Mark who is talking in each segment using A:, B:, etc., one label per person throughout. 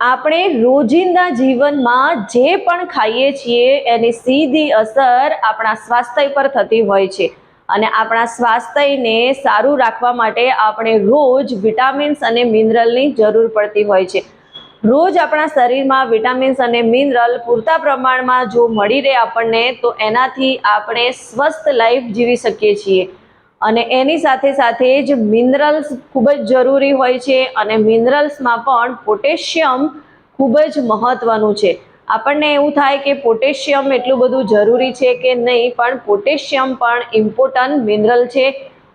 A: આપણે રોજિંદા જીવનમાં જે પણ ખાઈએ છીએ, એની સીધી અસર આપણા સ્વાસ્થ્ય પર થતી હોય છે. અને આપણા સ્વાસ્થ્યને સારું રાખવા માટે આપણે રોજ વિટામિન્સ અને મિનરલની જરૂર પડતી હોય છે. રોજ આપણા શરીરમાં વિટામિન્સ અને મિનરલ પૂરતા પ્રમાણમાં જો મળી રહે આપણને, તો એનાથી આપણે સ્વસ્થ લાઈફ જીવી શકીએ છીએ. અને એની સાથે સાથે જ મિનરલ્સ ખૂબ જ જરૂરી હોય છે અને મિનરલ્સમાં પણ પોટેશિયમ ખૂબ જ મહત્ત્વનું છે. આપણને એવું થાય કે પોટેશિયમ એટલું બધું જરૂરી છે કે નહીં, પણ પોટેશિયમ પણ ઇમ્પોર્ટન્ટ મિનરલ છે.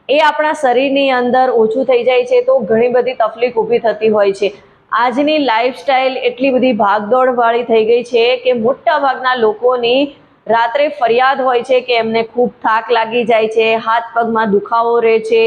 A: એ આપણા શરીરની અંદર ઓછું થઈ જાય છે તો ઘણી બધી તકલીફ ઊભી થતી હોય છે. આજની લાઈફસ્ટાઈલ એટલી બધી ભાગદોડવાળી થઈ ગઈ છે કે મોટા ભાગના લોકોની રાત્રે ફરિયાદ હોય છે કે એમને ખૂબ થાક લાગી જાય છે, હાથ પગમાં દુખાવો રહે છે,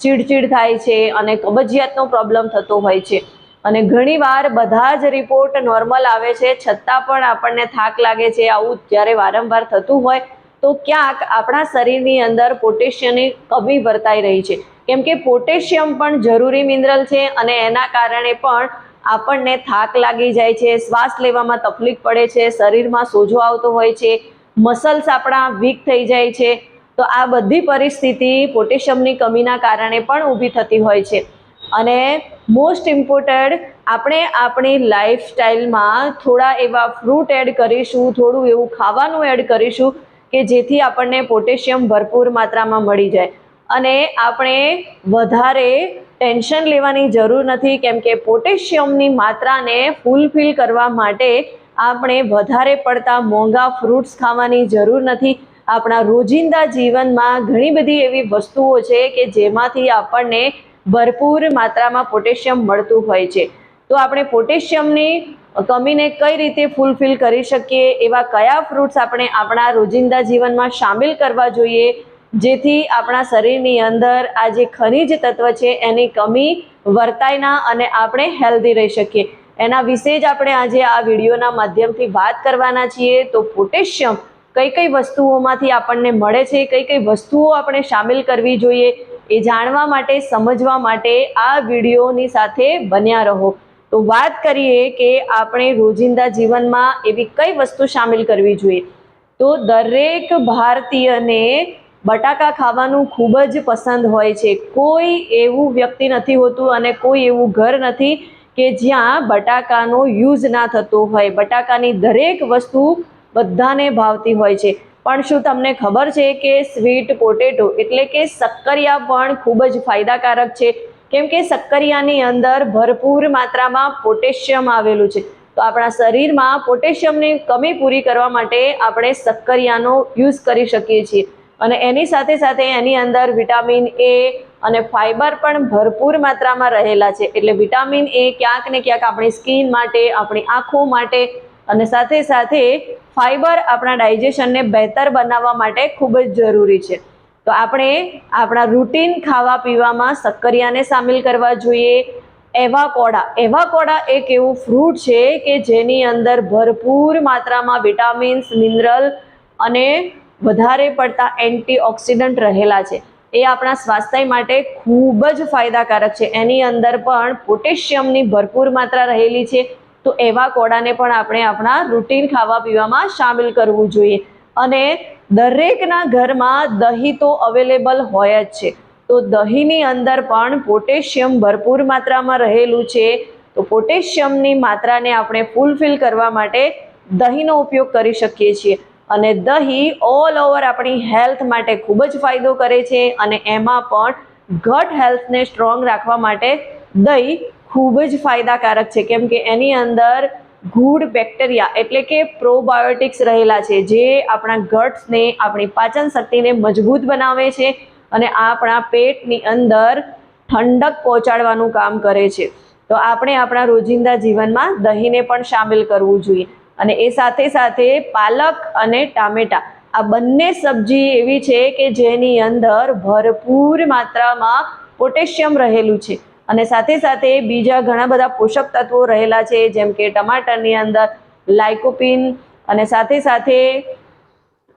A: ચીડચીડ થાય છે અને કબજિયાતનો પ્રોબ્લેમ થતો હોય છે. અને ઘણીવાર બધા જ રિપોર્ટ નોર્મલ આવે છે, છતાં પણ આપણને થાક લાગે છે, આવું જ્યારે વારંવાર થતું હોય, તો ક્યાંક આપણા શરીરની અંદર પોટેશિયમની કમી વર્તાઈ રહી છે. કેમ કે પોટેશિયમ પણ જરૂરી મિનરલ છે અને એના કારણે પણ આપણને થાક લાગી જાય છે, શ્વાસ લેવામાં તકલીફ પડે છે, શરીરમાં સોજો આવતો હોય છે મસલ્સ આપણા વીક થઈ જાય છે. તો આ બધી પરિસ્થિતિ પોટેશિયમની કમીના કારણે પણ ઊભી થતી હોય છે. અને મોસ્ટ ઇમ્પોર્ટન્ટ આપણે આપણી લાઈફસ્ટાઈલમાં થોડા એવા ફ્રૂટ એડ કરીશું, થોડું એવું ખાવાનું એડ કરીશું કે જેથી આપણને પોટેશિયમ ભરપૂર માત્રામાં મળી જાય. અને આપણે વધારે ટેન્શન લેવાની જરૂર નથી, કેમ કે પોટેશિયમની માત્રાને ફૂલફિલ કરવા માટે આપણે વધારે પડતા મોંઘા ફ્રૂટ્સ ખાવાની જરૂર નથી. આપણા રોજિંદા જીવનમાં ઘણી બધી એવી વસ્તુઓ છે કે જેમાંથી આપણને ભરપૂર માત્રામાં પોટેશિયમ મળતું હોય છે. તો આપણે પોટેશિયમની કમીને કઈ રીતે ફૂલફિલ કરી શકીએ? એવા કયા ફ્રૂટ્સ આપણે આપણા રોજિંદા જીવનમાં સામેલ કરવા જોઈએ? જેથી આપણા શરીરની અંદર આ જે ખનિજ તત્વ છે એની કમી વર્તાય ના અને આપણે હેલ્ધી રહી શકીએ. એના વિશે જ આપણે આજે આ વિડીયોના માધ્યમથી વાત કરવાના છીએ. તો પોટેશિયમ કઈ કઈ વસ્તુઓમાંથી આપણને મળે છે? કઈ કઈ વસ્તુઓ આપણે સામેલ કરવી જોઈએ? એ જાણવા માટે, સમજવા માટે આ વિડીયોની સાથે બન્યા રહો. તો વાત કરીએ કે આપણે રોજિંદા જીવનમાં એવી કઈ વસ્તુ સામેલ કરવી જોઈએ? તો દરેક ભારતીયને બટાકા ખાવાનું ખૂબ જ પસંદ હોય છે. કોઈ એવું વ્યક્તિ નથી હોતું અને કોઈ એવું ઘર નથી કે જ્યાં બટાકાનો યુઝ ના થતો હોય, બટાકાની દરેક વસ્તુ બધાને ભાવતી હોય છે. પણ શું તમને ખબર છે કે સ્વીટ પોટેટો એટલે કે શક્કરિયા પણ ખૂબ જ ફાયદાકારક છે? કેમ કે શક્કરિયાની અંદર ભરપૂર માત્રામાં પોટેશિયમ આવેલું છે. તો આપણા શરીરમાં પોટેશિયમની કમી પૂરી કરવા માટે આપણે શક્કરિયાનો યુઝ કરી શકીએ છીએ. અને એની સાથે સાથે એની અંદર વિટામિન એ અને ફાઇબર પણ ભરપૂર માત્રામાં રહેલા છે. એટલે વિટામિન એ ક્યાંક ને ક્યાંક આપણી સ્કિન માટે, આપણી આંખો માટે અને સાથે સાથે ફાઇબર આપણા ડાયજેશનને બહેતર બનાવવા માટે ખૂબ જ જરૂરી છે. તો આપણે આપણા રૂટીન ખાવા પીવામાં શક્કરિયાને સામેલ કરવા જોઈએ. એવા કોડા એવા કોડા એક એવું ફ્રૂટ છે કે જેની અંદર ભરપૂર માત્રામાં વિટામિન્સ, મિનરલ અને વધારે પડતા એન્ટીઓક્સિડન્ટ રહેલા છે. એ આપણા સ્વાસ્થ્ય માટે ખૂબ જ ફાયદાકારક છે. એની અંદર પણ પોટેશિયમની ભરપૂર માત્રા રહેલી છે. તો એવા કોડાને પણ આપણે આપણા રૂટીન ખાવા પીવામાં સામેલ કરવું જોઈએ. અને દરેકના ઘરમાં દહીં તો અવેલેબલ હોય જ છે. તો દહીંની અંદર પણ પોટેશિયમ ભરપૂર માત્રામાં રહેલું છે. તો પોટેશિયમની માત્રાને આપણે ફૂલફિલ કરવા માટે દહીંનો ઉપયોગ કરી શકીએ છીએ. અને દહીં ઓલ ઓવર આપણી હેલ્થ માટે ખૂબ જ ફાયદો કરે છે અને એમાં પણ ગટ હેલ્થને સ્ટ્રોંગ રાખવા માટે દહીં ખૂબ જ ફાયદાકારક છે. કેમ કે એની અંદર ગુડ બેક્ટેરિયા એટલે કે પ્રોબાયોટિક્સ રહેલા છે, જે આપણા ગટ્સને આપણી પાચન શક્તિને મજબૂત બનાવે છે અને આપણા પેટની અંદર ઠંડક પહોંચાડવાનું કામ કરે છે. તો આપણે આપણા રોજિંદા જીવનમાં દહીંને પણ સામેલ કરવું જોઈએ. અને એ સાથે સાથે પાલક અને ટામેટા. આ બંને સબ્જી એવી છે કે જેની અંદર ભરપૂર માત્રામાં પોટેશિયમ રહેલું છે. અને સાથે સાથે બીજા ઘણા બધા પોષક તત્વો રહેલા છે, જેમ કે ટમાટરની અંદર લાઇકોપિન અને સાથે સાથે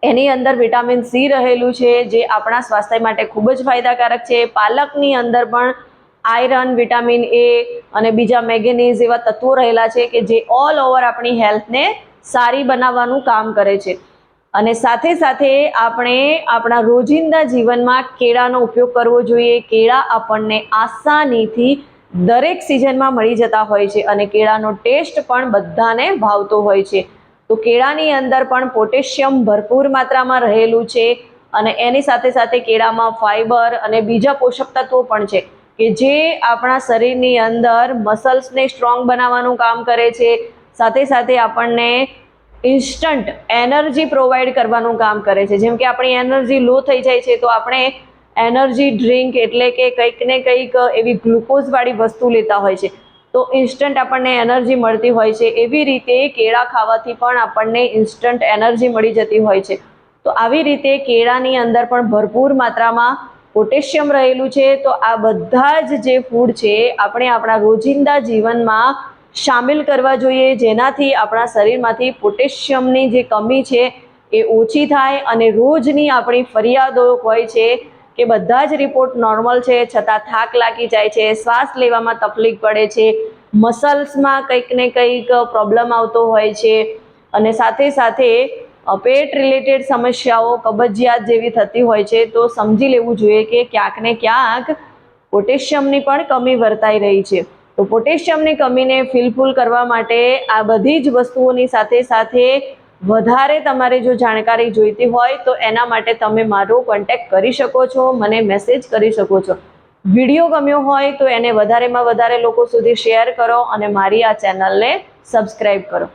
A: એની અંદર વિટામિન સી રહેલું છે, જે આપણા સ્વાસ્થ્ય માટે ખૂબ જ ફાયદાકારક છે. પાલકની અંદર પણ આયરન, વિટામિન એ અને બીજા મેગ્નેઝ એવા તત્વો રહેલા છે કે જે ઓલ ઓવર આપણી હેલ્થને સારી બનાવવાનું કામ કરે છે. અને સાથે સાથે આપણે આપણા રોજિંદા જીવનમાં કેળાનો ઉપયોગ કરવો જોઈએ. કેળા આપણને આસાનીથી દરેક સિઝનમાં મળી જતા હોય છે અને કેળાનો ટેસ્ટ પણ બધાને ભાવતો હોય છે. તો કેળાની અંદર પણ પોટેશિયમ ભરપૂર માત્રામાં રહેલું છે અને એની સાથે સાથે કેળામાં ફાઈબર અને બીજા પોષક તત્વો પણ છે. કે જે આપણા શરીરની અંદર મસલ્સને સ્ટ્રોંગ બનાવવાનું કામ કરે છે, સાથે સાથે આપણને ઇન્સ્ટન્ટ એનર્જી પ્રોવાઈડ કરવાનું કામ કરે છે. જેમ કે આપણી એનર્જી લો થઈ જાય છે, તો આપણે એનર્જી ડ્રિંક એટલે કે કંઈક ને કંઈક એવી ગ્લુકોઝવાળી વસ્તુ લેતા હોય છે. તો ઇન્સ્ટન્ટ આપણને એનર્જી મળતી હોય છે. એવી રીતે કેળા ખાવાથી પણ આપણને ઇન્સ્ટન્ટ એનર્જી મળી જતી હોય છે. તો આવી રીતે કેળાની અંદર પણ ભરપૂર માત્રામાં પોટેશિયમ રહેલું છે, તો આ બધા જ જે ફૂડ છે, આપણે આપણા રોજિંદા જીવનમાં સામેલ કરવા જોઈએ. જેનાથી આપણા શરીરમાંથી પોટેશિયમની જે કમી છે, એ ઓછી થાય અને રોજની આપણી ફરિયાદો હોય છે કે બધા જ રિપોર્ટ નોર્મલ છે, છતાં થાક લાગી જાય છે, શ્વાસ લેવામાં તકલીફ પડે છે મસલ્સમાં કંઈક ને કંઈક પ્રોબ્લેમ આવતો હોય છે. અને સાથે સાથે પેટ રિલેટેડ સમસ્યાઓ, કબજિયાત જેવી થતી હોય છે, તો સમજી લેવું જોઈએ કે ક્યાંક ને ક્યાંક પોટેશિયમની પણ કમી વર્તાઈ રહી છે. તો પોટેશિયમની કમીને ફિલફુલ કરવા માટે આ બધી જ વસ્તુઓની સાથે સાથે વધારે તમારે જો જાણકારી જોઈતી હોય, તો એના માટે તમે મારો કોન્ટેક્ટ કરી શકો છો, મને મેસેજ કરી શકો છો. વીડિયો ગમ્યો હોય તો એને વધારેમાં વધારે લોકો સુધી શેર કરો અને મારી આ ચેનલને સબસ્ક્રાઈબ કરો.